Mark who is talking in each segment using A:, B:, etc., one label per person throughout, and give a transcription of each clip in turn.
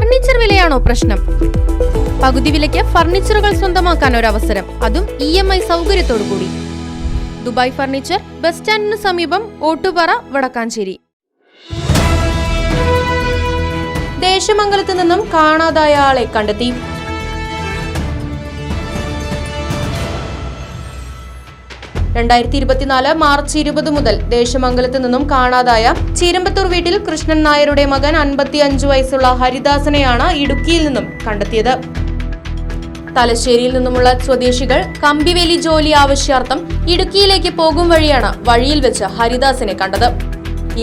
A: Furniture വിലയാണോ പ്രശ്നം? പകുതി വിലയ്ക്ക് ഫർണിച്ചറുകൾ സ്വന്തമാക്കാൻ ഒരു അവസരം അതും ഇ എം ഐ സൗകര്യത്തോടു കൂടി ദുബായ് ഫർണിച്ചർ ബസ് സ്റ്റാൻഡിന് സമീപം ഓട്ടുപാറ വടക്കാഞ്ചേരി. ദേശമംഗലത്ത് നിന്നും കാണാതായ ആളെ കണ്ടെത്തി. രണ്ടായിരത്തി ഇരുപത്തിനാല് മാർച്ച് ഇരുപത് മുതൽ ദേശമംഗലത്ത് നിന്നും കാണാതായ ചീരമ്പത്തൂർ വീട്ടിൽ കൃഷ്ണൻ നായരുടെ മകൻ അൻപത്തി അഞ്ചു വയസ്സുള്ള ഹരിദാസനെയാണ് ഇടുക്കിയിൽ നിന്നും കണ്ടെത്തിയത്. തലശ്ശേരിയിൽ നിന്നുമുള്ള സ്വദേശികൾ കമ്പിവേലി ജോലി ആവശ്യാർത്ഥം ഇടുക്കിയിലേക്ക് പോകും വഴിയാണ് വഴിയിൽ വെച്ച് ഹരിദാസിനെ കണ്ടത്.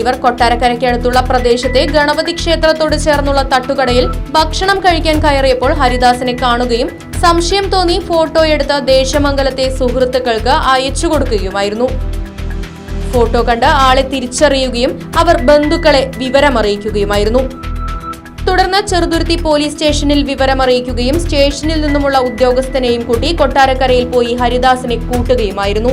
A: ഇവർ കൊട്ടാരക്കരയ്ക്കടുത്തുള്ള പ്രദേശത്തെ ഗണപതി ക്ഷേത്രത്തോട് ചേർന്നുള്ള തട്ടുകടയിൽ ഭക്ഷണം കഴിക്കാൻ കയറിയപ്പോൾ ഹരിദാസിനെ കാണുകയും സംശയം തോന്നി ഫോട്ടോ എടുത്ത ദേശമംഗലത്തെ സുഹൃത്തുക്കൾക്ക് അയച്ചു കൊടുക്കുകയുമായിരുന്നു. ഫോട്ടോ കണ്ട് ആളെ തിരിച്ചറിയുകയും അവർ ബന്ധുക്കളെ വിവരമറിയിക്കുകയുമായിരുന്നു. തുടർന്ന് ചെറുതുരുത്തി പോലീസ് സ്റ്റേഷനിൽ വിവരമറിയിക്കുകയും സ്റ്റേഷനിൽ നിന്നുമുള്ള ഉദ്യോഗസ്ഥനെയും കൂട്ടി കൊട്ടാരക്കരയിൽ പോയി ഹരിദാസിനെ കൂട്ടുകയുമായിരുന്നു.